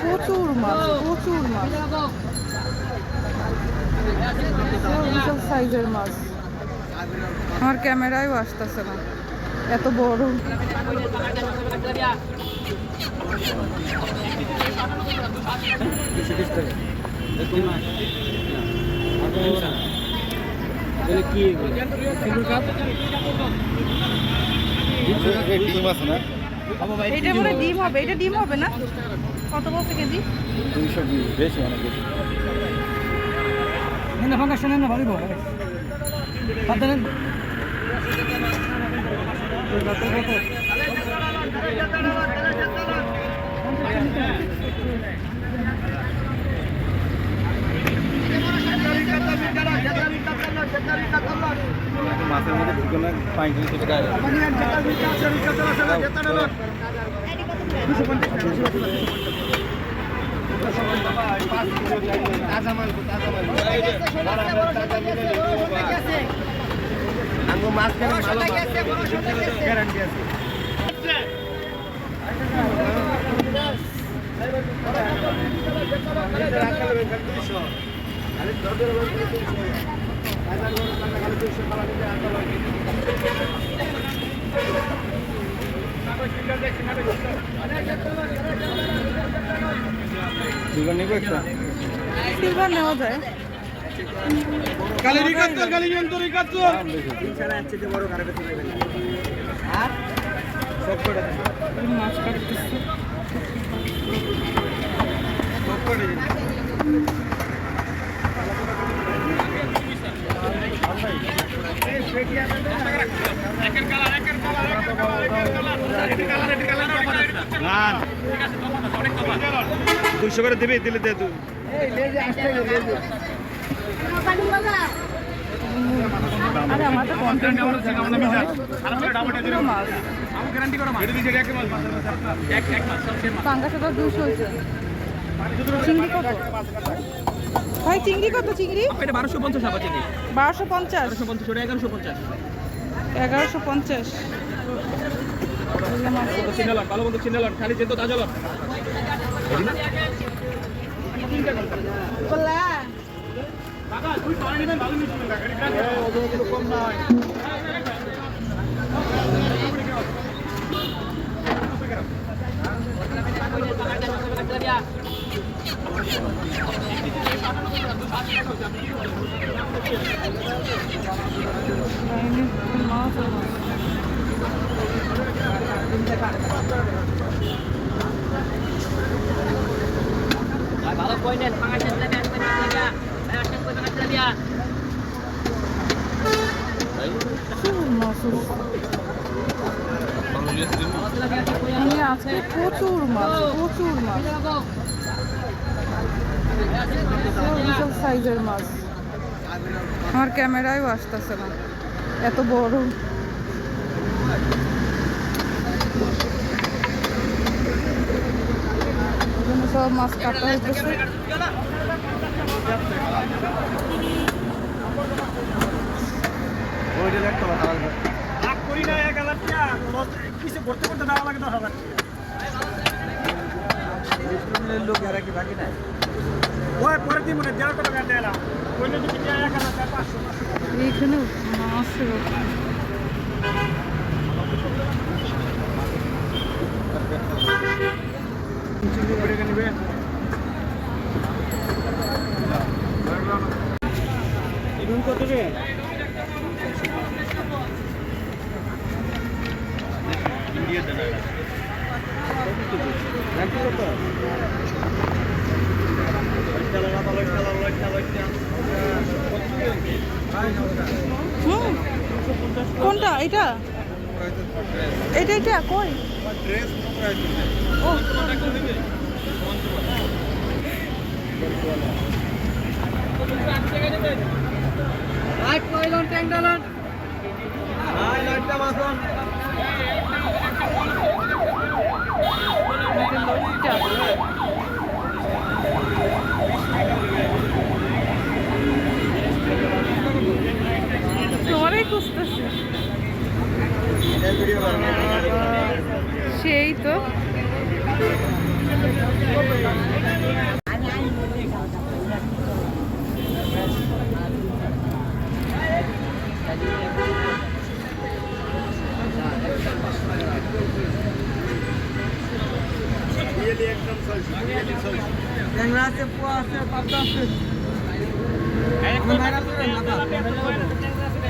প্রচুর মাছ বিশাল সাইজের মাছ। আমার ক্যামেরায়ও আসতেছে না এত বড়। ডিম আছে না এটা মনে ডিম হবে এটা ডিম হবে না? কত বলছে কেজি? দুইশো বিশ বেশি অনেক বেশি। না ফাঁকা শোনেন না ভালো পাতা মাছের মধ্যে ঢুকে না পানি থেকে গায়ে গ্যারান্টি আছে দুজন নিবো একটা? সিলভার নেওয়া যায়। কালি রিকাত্তর কালি যন্ত্র রিকাত্তর দাম বেশি সব করে মাছ কাটতেছে সব করে দুইশো করে দিবি দিলে দে তুই তো দুশো চিংড়ি ভাই চিংড়ি কত চিংড়ি? এটা বারোশো পঞ্চাশ আবার চিনি বারোশো পঞ্চাশ? বারোশো পঞ্চাশ ওটা এগারোশো পঞ্চাশ। এগারোশো পঞ্চাশ। চিনালট ভালো মতো চিনালট খালি যেত তাজা লট মাছ আর মাছ। ভালো কই নেন পাঁচ হাজার টাকা এক হাজার টাকা এক হাজার টাকা প্রচুর মাছ মানে আজকে প্রচুর মাছ প্রচুর মাছ বিশাল সাইজের মাছ আমার ক্যামেরায়ও আসতেছে না এত বড় এখানে সব মাছ কাটা হইতেছে ওইটা দেখতে হবে হালাল করে। করি না এক হাজার টাকা কিছু করতে করতে দেওয়া লাগে দশ হাজার লোক এরা কি বাকি নাই ওই পরের দিন মনে দেড় টাকা দেয় ওই যদি এক হাজার টাকা পাঁচশো এইখানে মাছের চিংড়ি করে কে নিবে এগুলো কত রে ইন্ডিয়া দেনা রাখি কত হুম কোনটা? এটা? এটা এটা? কই? ড্রেস ও তোমারই খুঁজতেছে সেই তো। ট্যাংরা আছে পোয়া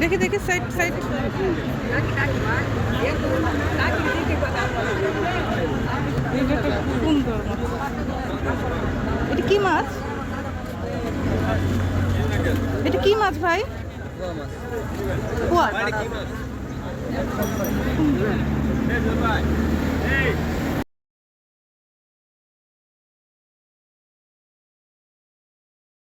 দেখি দেখি সাইড সাইড সুন্দর। এটা কি মাছ? এটা কি মাছ ভাই? পোয়া।